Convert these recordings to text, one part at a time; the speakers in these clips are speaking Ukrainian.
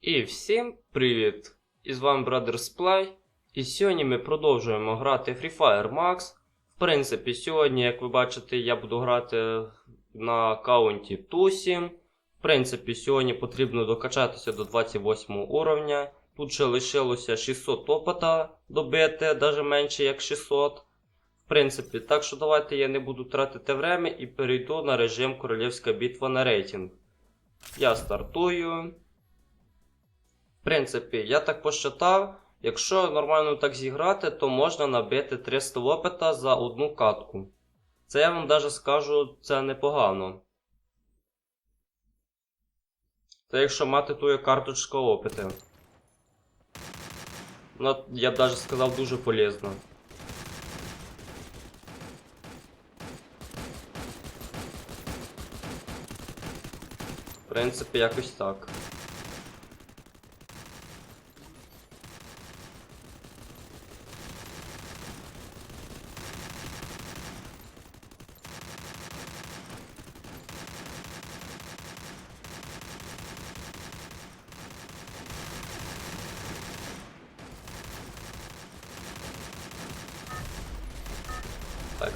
І всім привіт! І з вами Brothers Play. І сьогодні ми продовжуємо грати Free Fire Max. В принципі, сьогодні, як ви бачите, я буду грати на аккаунті Тусі. В принципі, сьогодні потрібно докачатися до 28 уровня. Тут ще лишилося 600 опита добити, навіть менше як 600. В принципі, так що давайте я не буду тратити время і перейду на режим Королівська битва на рейтинг. Я стартую. В принципі, я так посчитав, якщо нормально так зіграти, то можна набити 300 опита за одну катку. Це я вам даже скажу, це непогано. Це якщо мати ту карточку опити. Ну, я б даже сказав дуже полезно. В принципі, якось так. Так,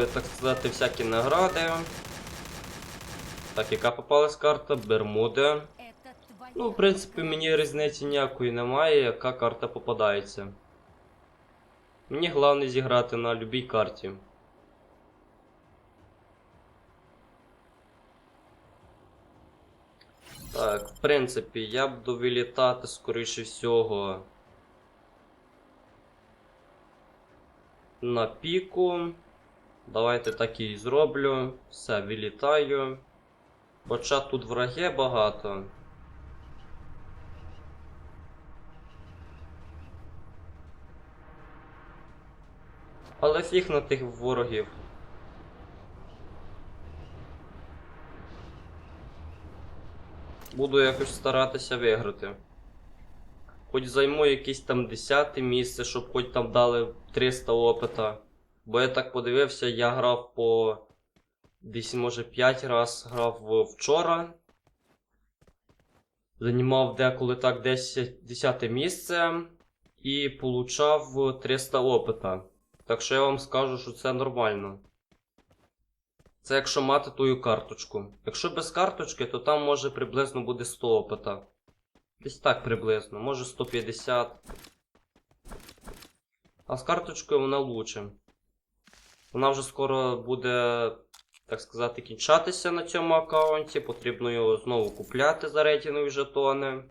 збираю, так сказати, всякі награди. Так, яка попалась карта? Бермуди. Ну, в принципі, мені різниці ніякої немає, яка карта попадається. Мені головне зіграти на любій карті. Так, в принципі, я буду вилітати, скоріше всього. На піку. Давайте так і зроблю. Все, вилітаю. Хоча тут враги багато. Але фіг на тих ворогів. Буду якось старатися виграти. Хоч займу якесь там 10 місце, щоб хоч там дали 300 опита. Бо я так подивився, я грав по десь, може, 5 раз грав вчора. Займав деколи так 10, 10 місце і получав 300 опита. Так що я вам скажу, що це нормально. Це якщо мати тую карточку. Якщо без карточки, то там може приблизно буде 100 опита. Десь так приблизно, може 150. А з карточкою вона лучше. Вона вже скоро буде, так сказати, кінчатися на цьому аккаунті. Потрібно його знову купляти за рейтингові жетони.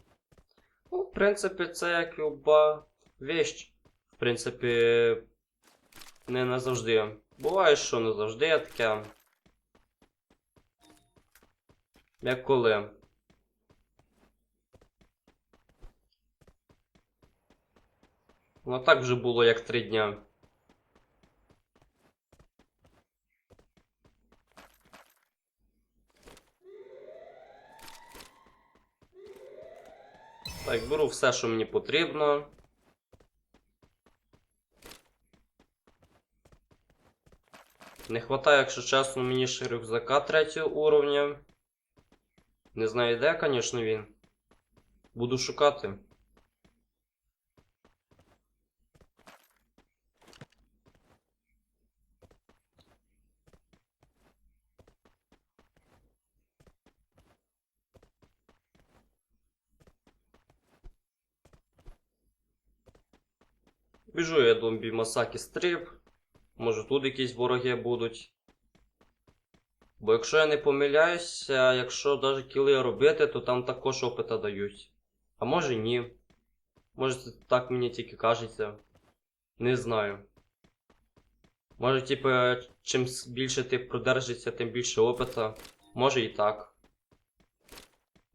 Ну, в принципі, це як люба вещь. В принципі, не назавжди. Буває, що не завжди таке. Як коли. Ну так вже було як три дня. Так, беру все, що мені потрібно. Не вистачає, якщо чесно, мені ще рюкзака третього уровня. Не знаю де, звісно, він. Буду шукати. Біжу я до Бімасакі Стріп. Може тут якісь вороги будуть. Бо якщо я не помиляюся, якщо навіть кіли робити, то там також опита дають. А може ні. Може так мені тільки кажеться. Не знаю. Може, типу, чим більше ти продержишся, тим більше опита. Може і так.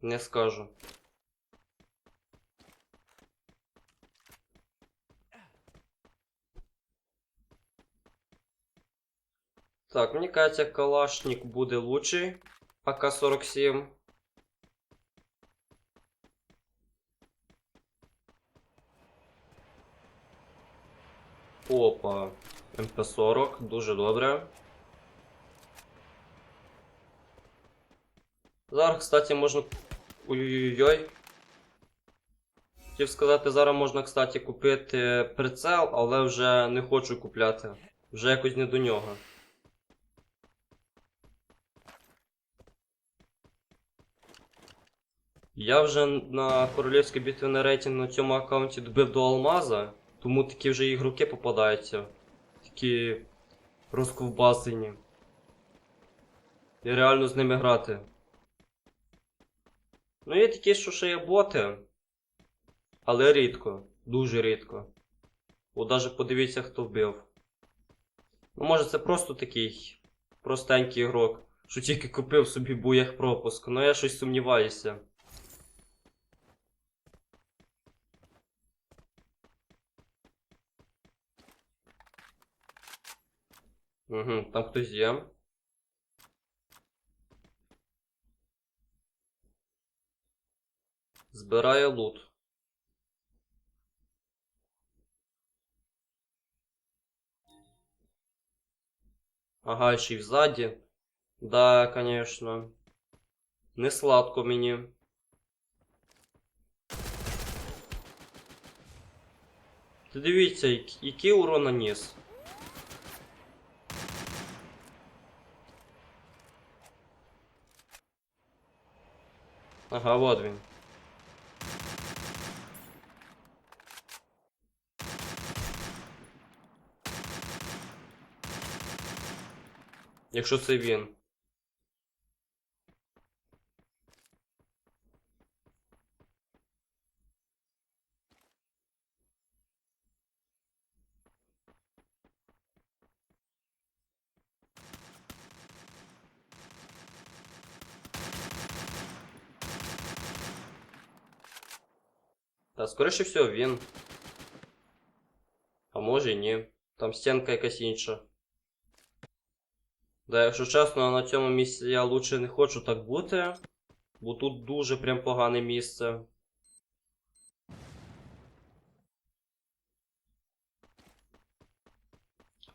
Не скажу. Так, мені кажется, Калашник буде лучший. АК-47. Опа. МП-40, дуже добре. Зараз, кстати, можна. Ой-ой-ой. Хотів сказати, зараз можна, кстати, купити прицел, але вже не хочу купляти. Вже якось не до нього. Я вже на королівській битві на рейтинг на цьому аккаунті добив до алмаза, тому такі вже ігроки попадаються. Такі розковбасені. І реально з ними грати. Ну є такі, що ще є боти. Але рідко, дуже рідко. От даже подивіться, хто вбив. Ну, може, це просто такий простенький ігрок, що тільки купив собі буях пропуск, але я щось сумніваюся. Угу, там хтось є. Збирає лут. Ага, ще й взаді. Да, конечно. Не сладко мені. Ти дивіться, як- який урон наніс. Ага, вот він. Якщо це він. Та, скоріше всього, він. А може і ні. Там стінка якась інша. Да, якщо чесно, на цьому місці я лучше не хочу так бути. Бо тут дуже прям погане місце.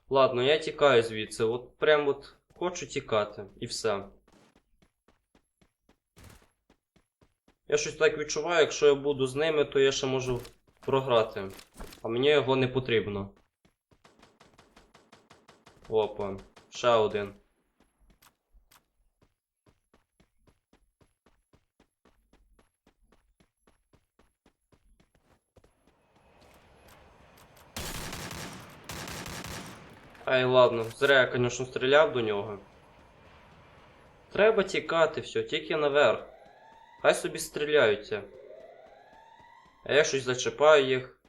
Ладно, я тікаю звідси. От прям от хочу тікати. І все. Я щось так відчуваю, якщо я буду з ними, то я ще можу програти. А мені його не потрібно. Опа, ще один. Ай, ладно, зря я, звісно, стріляв до нього. Треба тікати, все, тільки наверх. Хай собі стріляються. А я щось зачіпаю їх.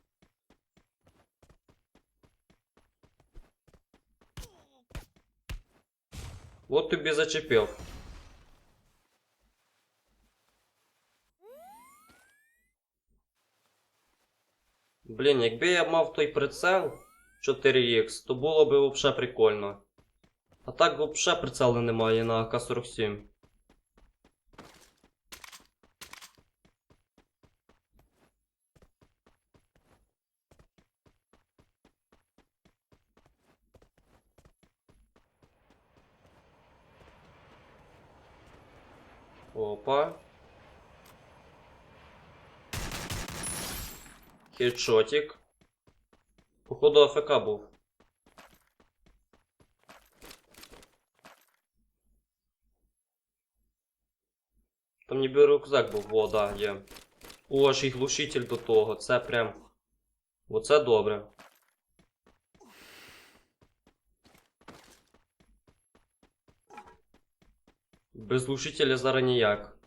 От тобі зачепив. Блін, якби я мав той прицел 4х, то було б взагалі прикольно. А так взагалі прицелу немає на АК-47. Опа. Хедшотик. Походу АФК був. Там ніби рюкзак був, о, да, є. О, аж і глушитель до того. Це прям. Оце добре. Без глушителя зараз ніяк.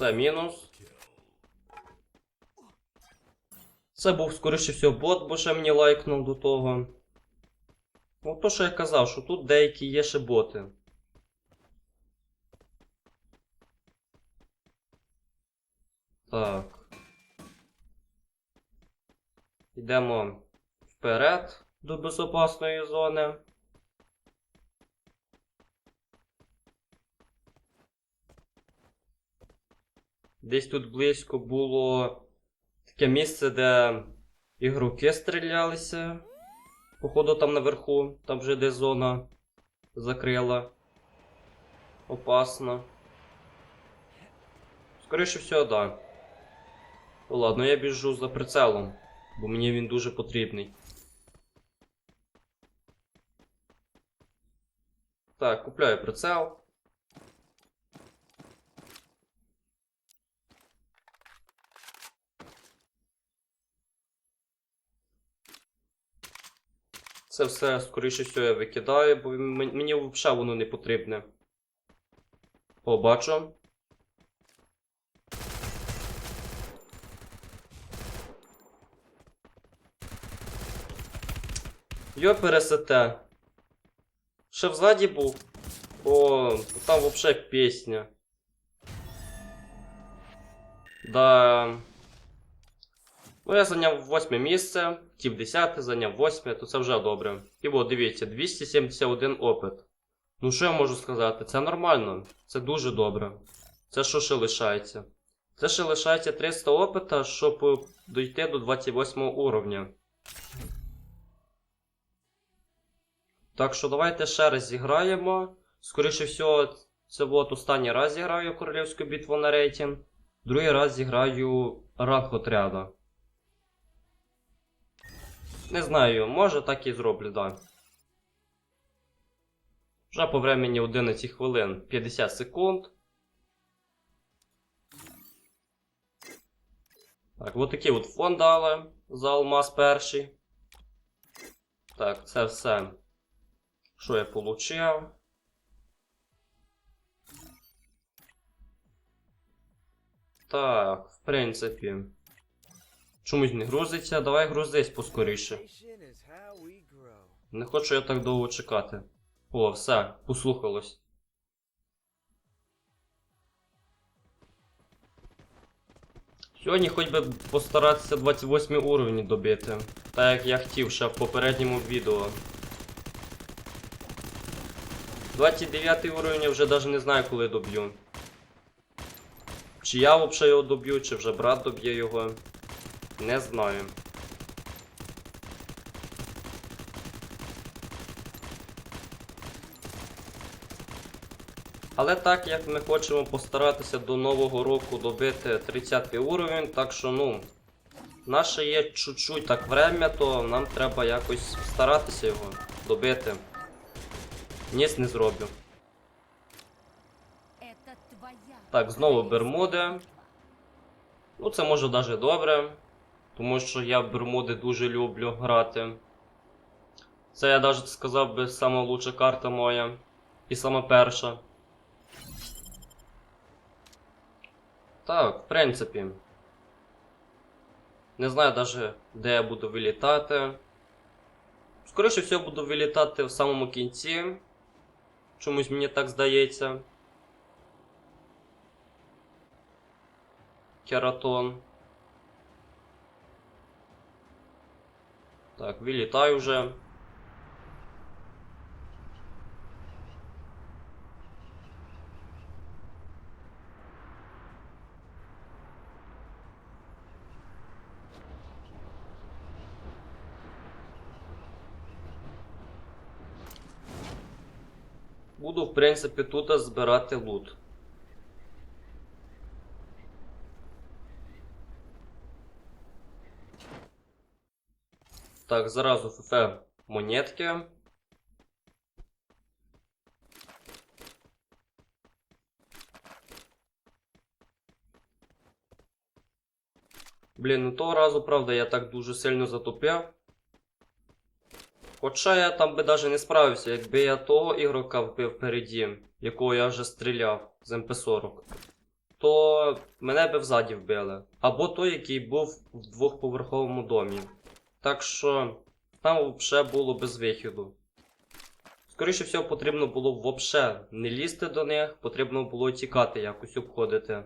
Все, мінус. Це був, скоріше всього, бот, бо ще мені лайкнув до того. Ну, то, що я казав, що тут деякі є ще боти. Так. Йдемо вперед до безпечної зони. Десь тут близько було таке місце, де ігроки стрілялися. Походу там наверху, там вже де зона закрила. Опасно. Скоріше всього, да. Ну ладно, я біжу за прицелом, бо мені він дуже потрібний. Так, купляю прицел. Це все, скоріше всього, я викидаю, бо мені взагалі воно не потрібне. О. Йо пересете. Ще взаді був. О, там вообще пісня. Да. Ну, я зайняв восьме місце, тіп 10 зайняв восьме, то це вже добре. І от, дивіться, 271 опит. Ну, що я можу сказати? Це нормально, це дуже добре. Це що ще лишається? Це ще лишається 300 опита, щоб е, дійти до 28 уровня. Так що давайте ще раз зіграємо. Скоріше всього, це от останній раз зіграю королівську битву на рейтинг. Другий раз зіграю ранг отряда. Не знаю, може так і зроблю, да. Вже по времені 11 хвилин 50 секунд. Так, от такий от фон дали за алмаз перший. Так, це все. Що я получив? Так, в принципі. Чомусь не грузиться, давай грузись поскоріше. Не хочу я так довго чекати. О, все, послухалось. Сьогодні хоч би постаратися 28 уровень добити. Так як я хотів ще в попередньому відео. 29 уровень я вже навіть не знаю, коли доб'ю. Чи я взагалі його доб'ю, чи вже брат доб'є його. Не знаю. Але так як ми хочемо постаратися до нового року добити 30 уровень, так що ну, наше є чуть-чуть так время, то нам треба якось старатися його добити. Ніс не зроблю. Так, знову Бермуди. Ну, це може навіть добре, тому що я Бермуди дуже люблю грати. Це я навіть сказав би сама лучша карта моя. І сама перша. Так, в принципі. Не знаю навіть, де я буду вилітати. Скоріше всього буду вилітати в самому кінці. Чомусь мені так здається. Кератон. Так, вилітаю вже. Буду, в принципі, тут збирати лут. Так, зразу ФФ монетки. Блін, ну того разу, правда, я так дуже сильно затупив. Хоча я там би навіть не справився, якби я того ігрока вбив впереді, якого я вже стріляв з МП40, то мене би взаді вбили. Або той, який був в двохповерховому домі. Так що там взагалі було без вихіду. Скоріше всього, потрібно було взагалі не лізти до них, потрібно було тікати, якось обходити.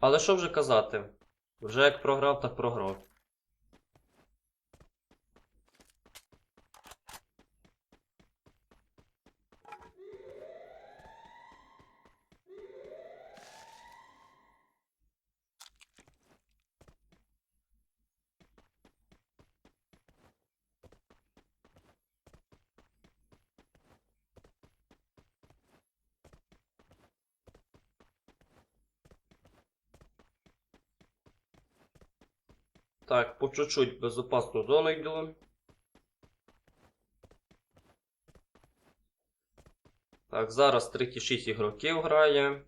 Але що вже казати? Вже як програв, так програв. Так, по чуть-чуть безопасну зону йду. Так, зараз 36 ігроків грає.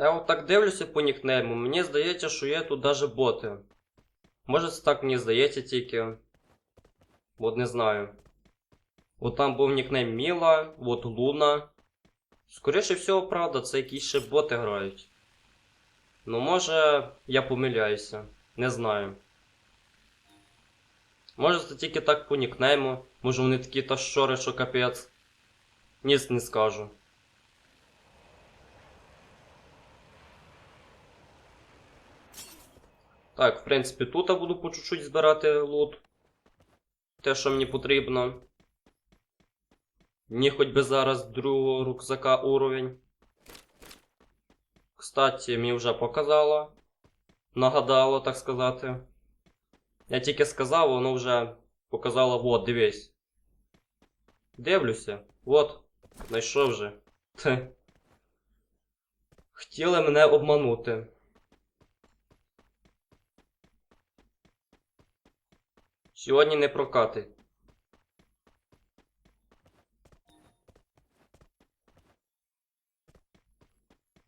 Я от так дивлюся по нікнейму, мені здається, що є тут даже боти. Може це так мені здається тільки. От не знаю. От там був нікнейм Міла, от Луна. Скоріше всього, правда, це якісь ще боти грають. Ну, може, я помиляюся. Не знаю. Може це тільки так по нікнейму. Може вони такі та щори, що капець. Ніс не скажу. Так, в принципі, тут я буду по чуть-чуть збирати лут. Те, що мені потрібно. Мені хоч би зараз другого рюкзака уровень. Кстати, мені вже показало. Нагадало, так сказати. Я тільки сказав, воно вже показало, вот, дивись. Дивлюся. Вот, знайшов. Хе. Хотіли мене обманути. Сьогодні не прокатить.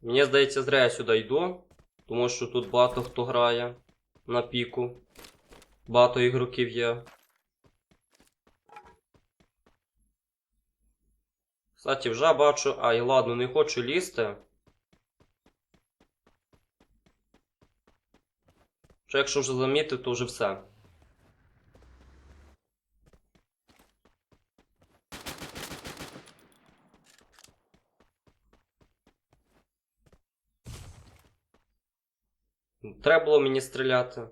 Мені здається, зря я сюди йду, тому що тут багато хто грає на піку. Багато ігроків є. Кстати, вже бачу. Ай, ладно, не хочу лізти. Що якщо вже замітив, то вже все. Треба було мені стріляти.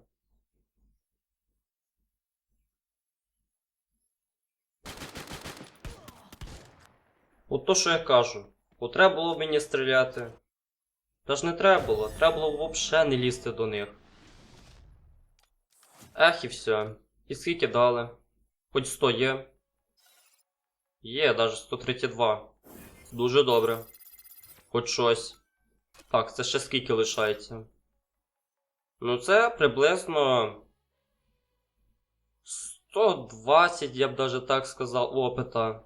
От то, що я кажу. От треба було мені стріляти. Та ж не треба було. Треба було взагалі не лізти до них. Ех і все. І скільки дали? Хоч 100 є. Є, навіть 132. Дуже добре. Хоч щось. Так, це ще скільки лишається? Ну, це приблизно 120, я б даже так сказав, опита.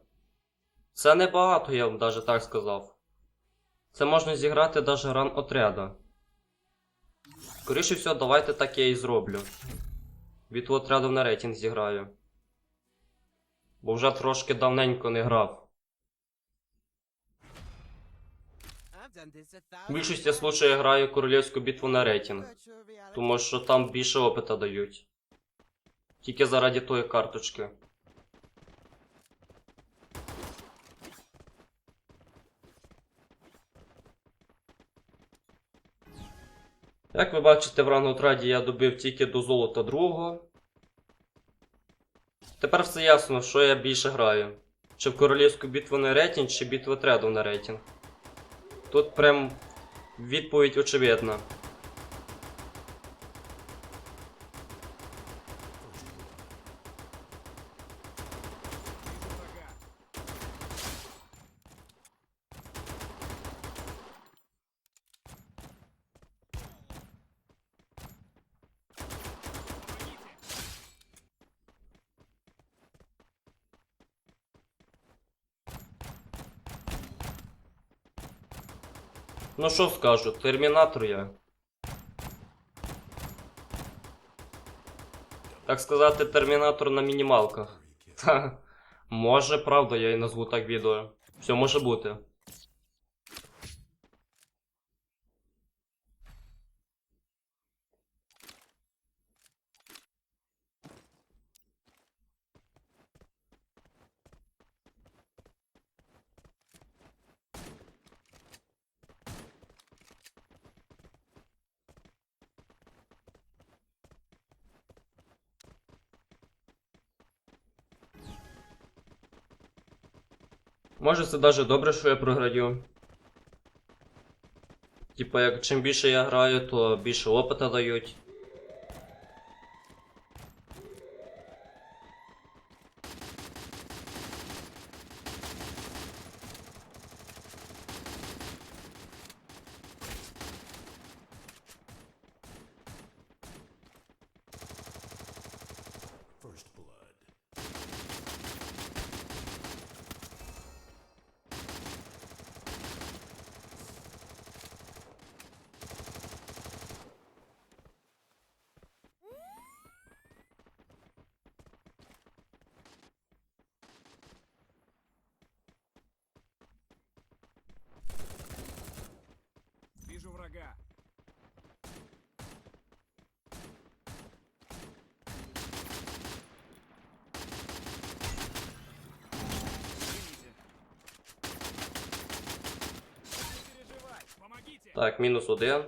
Це небагато, я б даже так сказав. Це можна зіграти даже ран отряда. Скоріше всього, давайте так я і зроблю. Від отряду на рейтинг зіграю. Бо вже трошки давненько не грав. В більшості случаїв я граю королівську битву на рейтинг. Тому що там більше опита дають. Тільки заради тої карточки. Як ви бачите, в ранготраді я добив тільки до золота другого. Тепер все ясно, що я більше граю. Чи в королівську битву на рейтинг, чи битву отряду на рейтинг. Тут прям відповідь очевидна. Ну що скажу, термінатор я. Так сказати, термінатор на мінімалках. Та, може, правда, я і назву так відео. Все може бути. Може, це даже добре, що я програю. Типа, як чим більше я граю, то більше опита дають. Врага. Так, мінус один.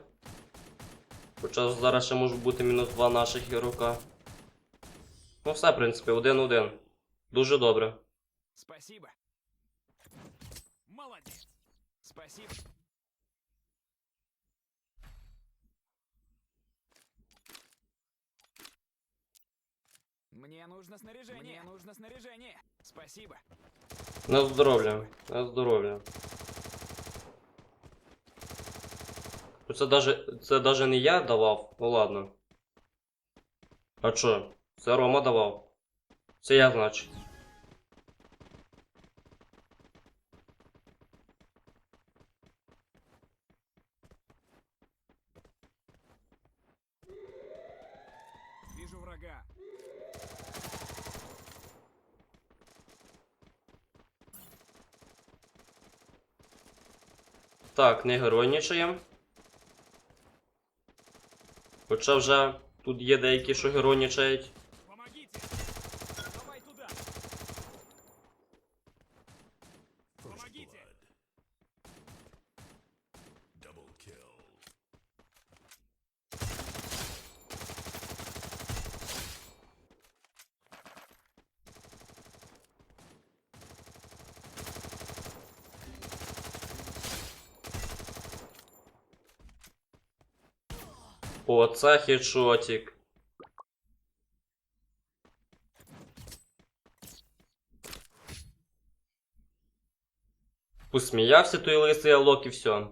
Хоча зараз ще може бути мінус два наших ігрока. Ну все, в принципі, один-один. Дуже добре. Спасибо. Молодец. Спасибо. Мне нужно снаряжение. Мне нужно снаряжение. Спасибо. На здоров'я, на здоров'я. Ну, Це даже, це даже не я давав, ну ладно. А чо? Це Рома давав. Це я, значить. Вижу врага. Так, не геройнічаємо. Хоча вже тут є деякі, що героїнічають. О, це хедшотик. Посміявся той лисий алок і все.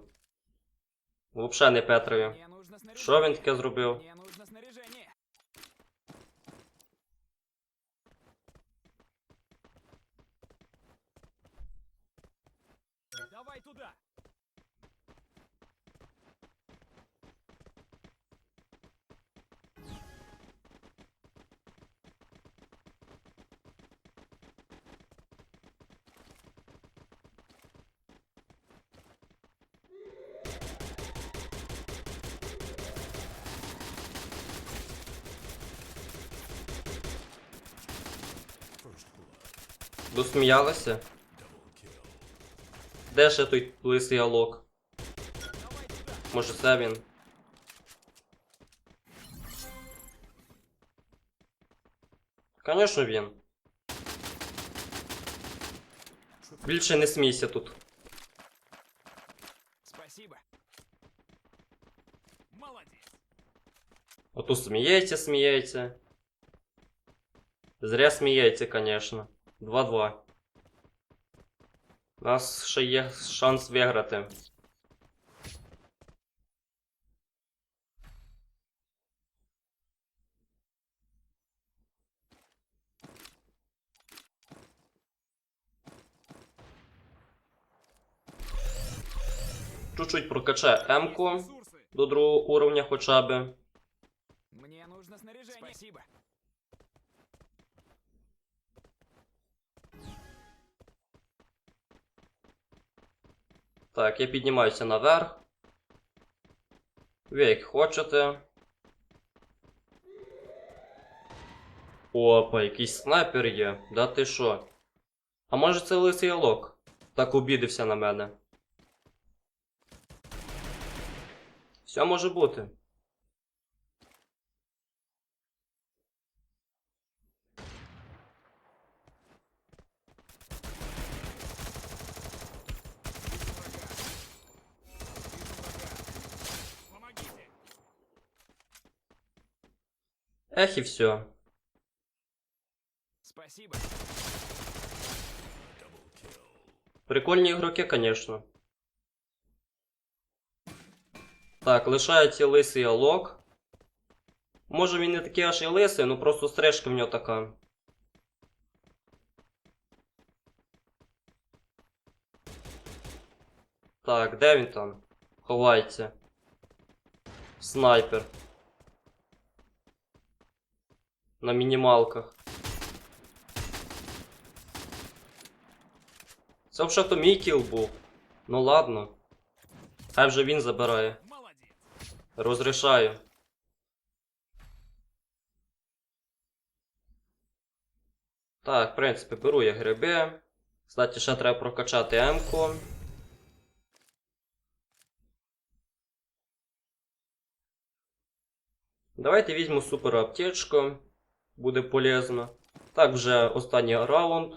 Взагалі не Петрові. Що він таке зробив? blood. Досміялася? Double kill. Де ще той лисий алок? Давай туда. Може це він? Конечно він. Більше не смійся тут. Спасибо. Молодец. Ото сміється, сміється. Зря сміється, конечно. 2-2. У нас ще є шанс виграти. Чуть-чуть прокачає М-ку до другого уровня хоча б. Мне нужно снаряжение. Спасибо. Так, я піднімаюся наверх. Ви як хочете. Опа, якийсь снайпер є. Да ти що? А може це лисий лок? Так обідився на мене. Все може бути. Вижу врага. Вижу врага. Ех і все. Спасибо. Прикольні ігроки, звісно. Так, лишається лисий алок. Може він не такий аж і лисий, ну просто стрижка в нього така. Так, де він там? Ховається. Снайпер. На мінімалках. Це взагалі то мій кіл був. Ну ладно. Хай вже він забирає. Розрішаю. Так, в принципі, беру я гриби. Кстати, ще треба прокачати М-ку. Давайте візьму супер аптечку. Буде полезно. Так, вже останній раунд.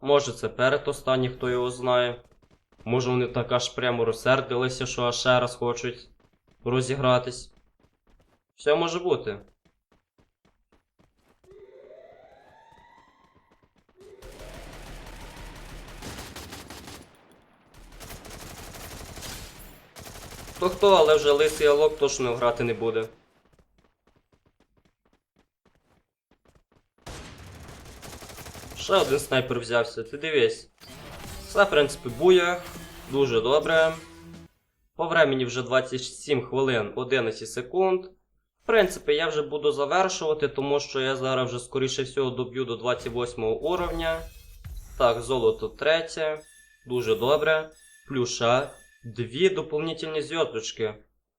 Може це передостанній, хто його знає. Може вони так аж прямо розсердилися, що аж ще раз хочуть розігратись. Все може бути. Хто хто, але вже лисий алок точно грати не буде. Ще один снайпер взявся, ти дивись. Все, в принципі, буя. Дуже добре. По времені вже 27 хвилин 11 секунд. В принципі, я вже буду завершувати, тому що я зараз вже скоріше всього доб'ю до 28 уровня. Так, золото третє. Дуже добре. Плюша. Дві доповнительні зв'язочки.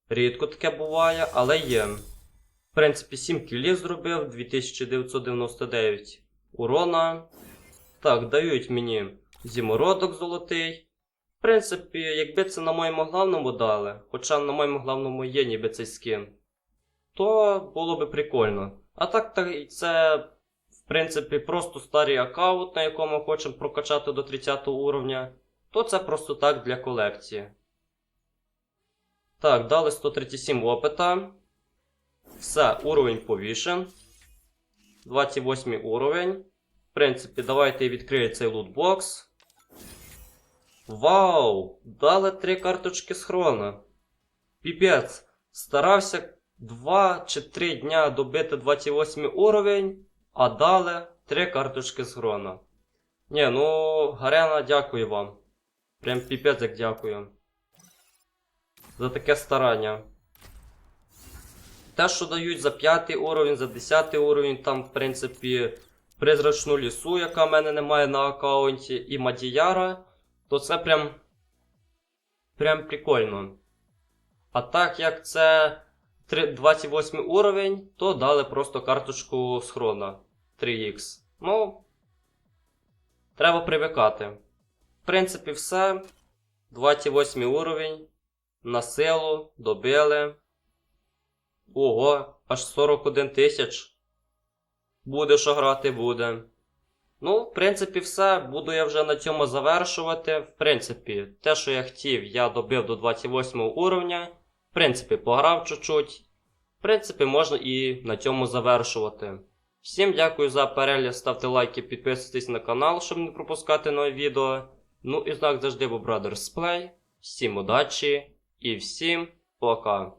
Рідко таке буває, але є. В принципі, 7 кілів зробив, 2999 урона. Так, дають мені зімородок золотий. В принципі, якби це на моєму главному дали, хоча на моєму главному є ніби цей скін, то було би прикольно. А так, так це, в принципі, просто старий аккаунт, на якому хочемо прокачати до 30 уровня, то це просто так для колекції. Так, дали 137 опита. Все, уровень повішен. 28 уровень. В принципі, давайте відкрию цей лутбокс. Вау! Дали три карточки схрона. Піпець. Старався 2 чи 3 дня добити 28 уровень, а дали 3 карточки схрона. Ні, ну, Гарена, дякую вам. Прям піпець як дякую. За таке старання. Те, що дають за 5 уровень, за 10 уровень, там, в принципі, призрачну лісу, яка в мене немає на аккаунті, і Мадіяра, то це прям. Прям прикольно. А так як це 28 уровень, то дали просто карточку схрона 3х. Ну. Треба привикати. В принципі, все. 28 уровень. На силу добили. Ого, аж 41 тисяч. Буде що грати, буде. Ну, в принципі, все. Буду я вже на цьому завершувати. В принципі, те, що я хотів, я добив до 28 уровня. В принципі, пограв чуть-чуть. В принципі, можна і на цьому завершувати. Всім дякую за перегляд, ставте лайки, підписуйтесь на канал, щоб не пропускати нові відео. Ну і знак завжди був Brothers Play. Всім удачі і всім пока.